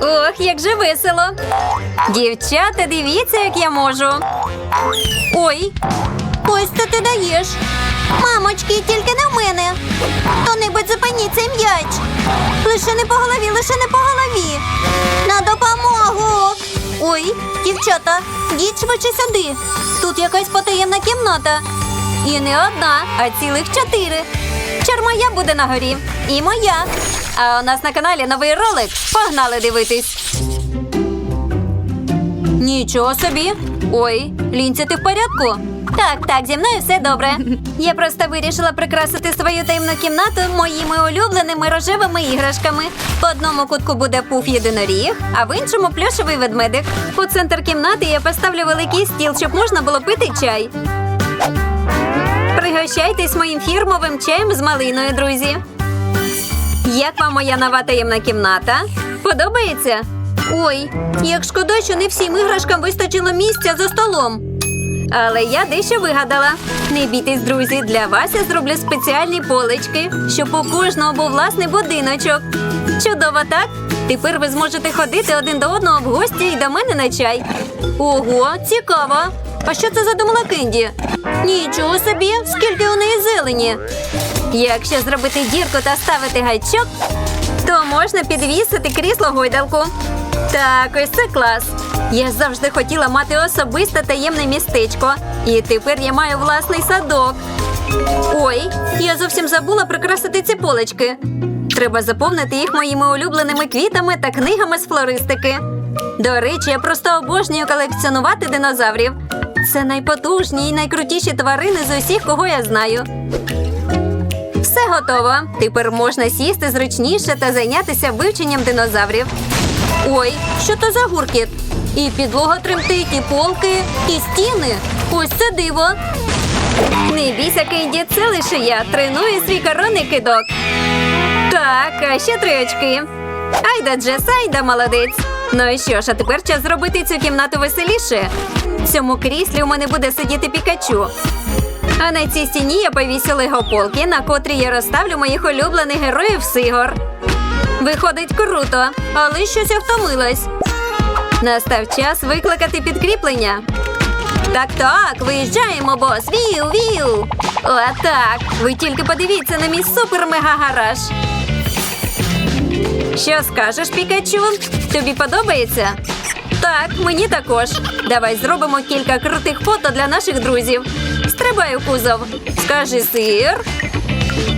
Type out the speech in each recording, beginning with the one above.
Ох, як же весело. Дівчата, дивіться, як я можу. Ой, ось це ти даєш. Мамочки, тільки не в мене. Хто-небудь зупиніть цей м'яч. Лише не по голові, лише не по голові. На допомогу. Ой, дівчата, йдіть швидше сюди. Тут якась потаємна кімната. І не одна, а цілих чотири. Чар моя буде на горі. І моя. А у нас на каналі новий ролик. Погнали дивитись. Нічого собі. Ой, Лінці, ти в порядку? Так, так, зі мною все добре. Я просто вирішила прикрасити свою таємну кімнату моїми улюбленими рожевими іграшками. В одному кутку буде пуф єдиноріг, а в іншому плюшевий ведмедик. У центр кімнати я поставлю великий стіл, щоб можна було пити чай. Пригощайтесь моїм фірмовим чаєм з малиною, друзі. Як вам моя нова таємна кімната? Подобається? Ой, як шкода, що не всім іграшкам вистачило місця за столом. Але я дещо вигадала. Не бійтесь, друзі, для вас я зроблю спеціальні полички, щоб у кожного був власний будиночок. Чудово, так? Тепер ви зможете ходити один до одного в гості і до мене на чай. Ого, цікаво. А що це задумала Кенді? Нічого собі, скільки у неї зелені. Якщо зробити дірку та ставити гачок, то можна підвісити крісло гойдалку. Так, ось це клас. Я завжди хотіла мати особисте таємне містечко. І тепер я маю власний садок. Ой, я зовсім забула прикрасити ці полички. Треба заповнити їх моїми улюбленими квітами та книгами з флористики. До речі, я просто обожнюю колекціонувати динозаврів. Це найпотужні і найкрутіші тварини з усіх, кого я знаю. Все готово. Тепер можна сісти зручніше та зайнятися вивченням динозаврів. Ой, що то за гуркіт? І підлога тремтить, і полки, і стіни. Ось це диво. Не бійся, Кенді, це лише я треную свій коронний кидок. Так, а ще три очки. Айда, Джес, айда, молодець. Ну і що ж, а тепер час зробити цю кімнату веселіше. В цьому кріслі у мене буде сидіти пікачу. А на цій стіні я повісю лего-полки, на котрій я розставлю моїх улюблених героїв з ігор. Виходить круто, але щось я втомилась. Настав час викликати підкріплення. Так, так, виїжджаємо, бос. Віу, віу. Отак. Ви тільки подивіться на мій супер-мега-гараж. Що скажеш, Пікачу? Тобі подобається? Так, мені також. Давай зробимо кілька крутих фото для наших друзів. Стрибай у кузов. Скажи сир.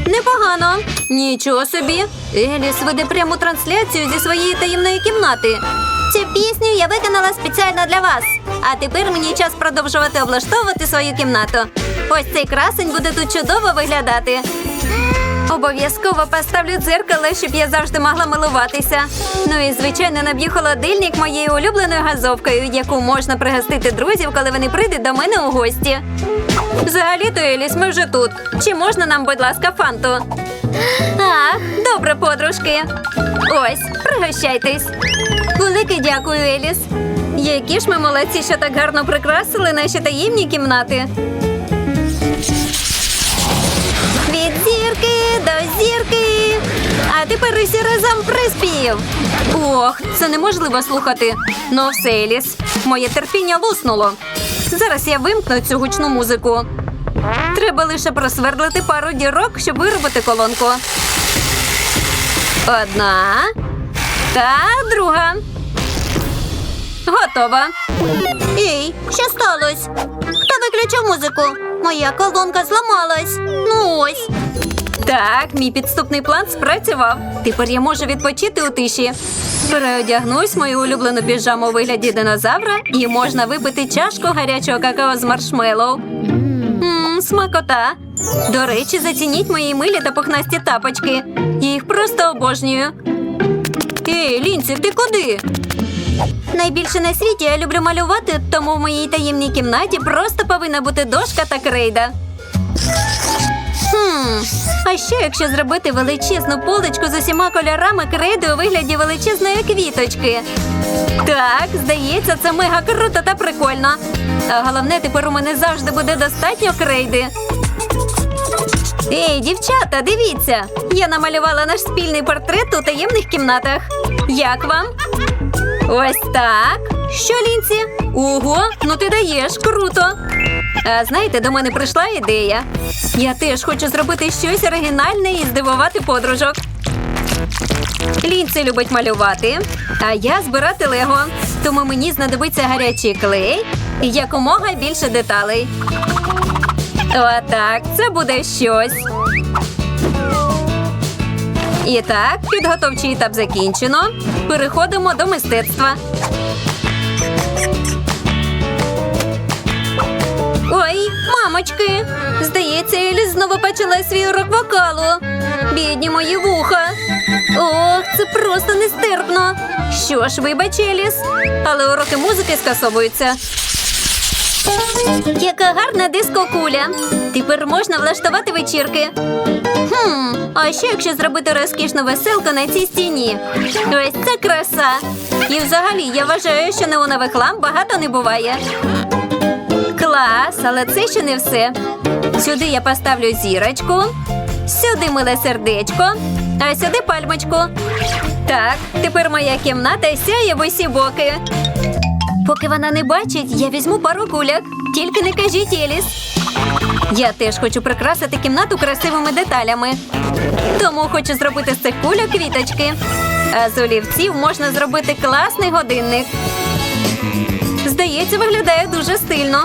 Непогано. Нічого собі. Еліс веде пряму трансляцію зі своєї таємної кімнати. Цю пісню я виконала спеціально для вас. А тепер мені час продовжувати облаштовувати свою кімнату. Ось цей красень буде тут чудово виглядати. Обов'язково поставлю дзеркало, щоб я завжди могла милуватися. Ну і звичайно наб'ю холодильник моєю улюбленою газовкою, яку можна пригостити друзів, коли вони прийдуть до мене у гості. Взагалі-то, Еліс, ми вже тут. Чи можна нам, будь ласка, фанту? Ах, добре, подружки. Ось, пригощайтесь. Велике дякую, Еліс. Які ж ми молодці, що так гарно прикрасили наші таємні кімнати. Тепер разом приспів. Ох, це неможливо слухати. Ну все, Еліс, моє терпіння луснуло. Зараз я вимкну цю гучну музику. Треба лише просвердлити пару дірок, щоб виробити колонку. Одна та друга. Готова. Ей, що сталося? Хто виключив музику? Моя колонка зламалась. Ну ось. Так, мій підступний план спрацював. Тепер я можу відпочити у тиші. Переодягнусь мою улюблену піжаму у вигляді динозавра і можна випити чашку гарячого какао з маршмеллоу. Ммм, смакота. До речі, зацініть мої милі та пухнасті тапочки. Я їх просто обожнюю. Ей, Лінці, ти куди? Найбільше на світі я люблю малювати, тому в моїй таємній кімнаті просто повинна бути дошка та крейда. Хм, а що якщо зробити величезну поличку з усіма кольорами крейди у вигляді величезної квіточки? Так, здається, це мега круто та прикольно. А головне, тепер у мене завжди буде достатньо крейди. Ей, дівчата, дивіться! Я намалювала наш спільний портрет у таємних кімнатах. Як вам? Ось так. Що, Лінці? Ого, ну ти даєш, круто. А знаєте, до мене прийшла ідея. Я теж хочу зробити щось оригінальне і здивувати подружок. Лінці любить малювати, а я збирати лего. Тому мені знадобиться гарячий клей і якомога більше деталей. Отак, це буде щось. І так, підготовчий етап закінчено. Переходимо до мистецтва. Ой, мамочки! Здається, Еліс знову почала свій урок вокалу. Бідні мої вуха. Ох, це просто нестерпно. Що ж, вибач, Еліс, але уроки музики скасовуються. Яка гарна дискокуля. Тепер можна влаштувати вечірки. Хм, а що якщо зробити розкішну веселку на цій стіні? Ось це краса. І взагалі я вважаю, що неонових ламп багато не буває. Клас, але це ще не все. Сюди я поставлю зірочку, сюди миле сердечко, а сюди пальмочку. Так, тепер моя кімната сяє в усі боки. Поки вона не бачить, я візьму пару куляк. Тільки не кажіть Еліс. Я теж хочу прикрасити кімнату красивими деталями. Тому хочу зробити з цих кульок квіточки. А з олівців можна зробити класний годинник. Здається, виглядає дуже стильно.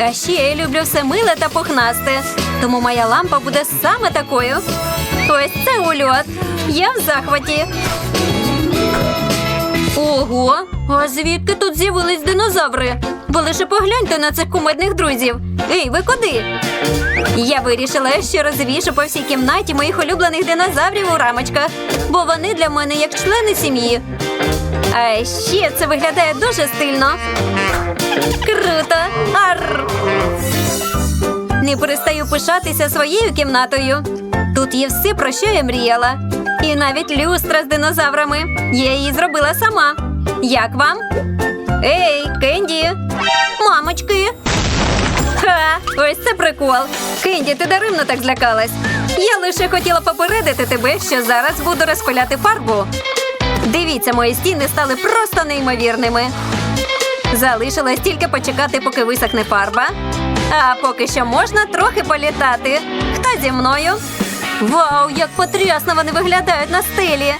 А ще я люблю все миле та пухнасте, тому моя лампа буде саме такою. Ось це ульот. Я в захваті. Ого, а звідки тут з'явились динозаври? Ви лише погляньте на цих кумедних друзів. Ей, ви куди? Я вирішила, що розвішу по всій кімнаті моїх улюблених динозаврів у рамочках, бо вони для мене як члени сім'ї. А ще це виглядає дуже стильно. Круто! Не перестаю пишатися своєю кімнатою. Тут є все, про що я мріяла. І навіть люстра з динозаврами. Я її зробила сама. Як вам? Ей, Кенді! Мамочки! Ха! Ось це прикол. Кенді, ти даремно так злякалась. Я лише хотіла попередити тебе, що зараз буду розпиляти фарбу. Дивіться, мої стіни стали просто неймовірними. Залишилось тільки почекати, поки висохне фарба. А поки що можна трохи політати. Хто зі мною? Вау, як потрясно вони виглядають на стелі.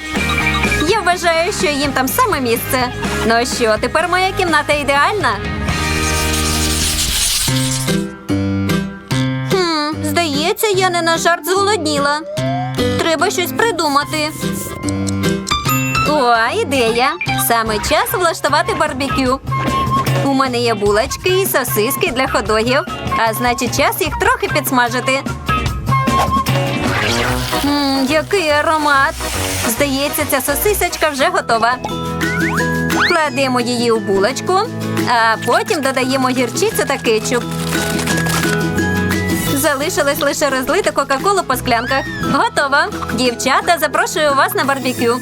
Я вважаю, що їм там саме місце. Ну що, тепер моя кімната ідеальна? Хм, здається, я не на жарт зголодніла. Треба щось придумати. О, ідея! Саме час влаштувати барбекю. У мене є булочки і сосиски для ходогів, а значить, час їх трохи підсмажити. Мм, який аромат! Здається, ця сосисочка вже готова. Кладемо її у булочку, а потім додаємо гірчицю та кетчуп. Залишилось лише розлити Кока-Колу по склянках. Готово. Дівчата, запрошую вас на барбекю.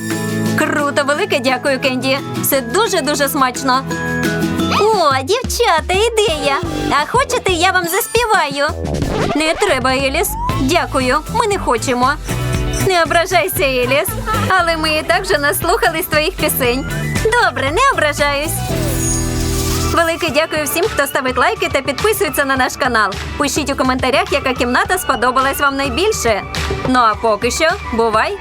Круто, велике дякую, Кенді. Все дуже-дуже смачно. О, дівчата, ідея. А хочете, я вам заспіваю? Не треба, Еліс. Дякую, ми не хочемо. Не ображайся, Еліс. Але ми і так вже наслухались твоїх пісень. Добре, не ображаюсь. Велике дякую всім, хто ставить лайки та підписується на наш канал. Пишіть у коментарях, яка кімната сподобалась вам найбільше. Ну а поки що, бувай!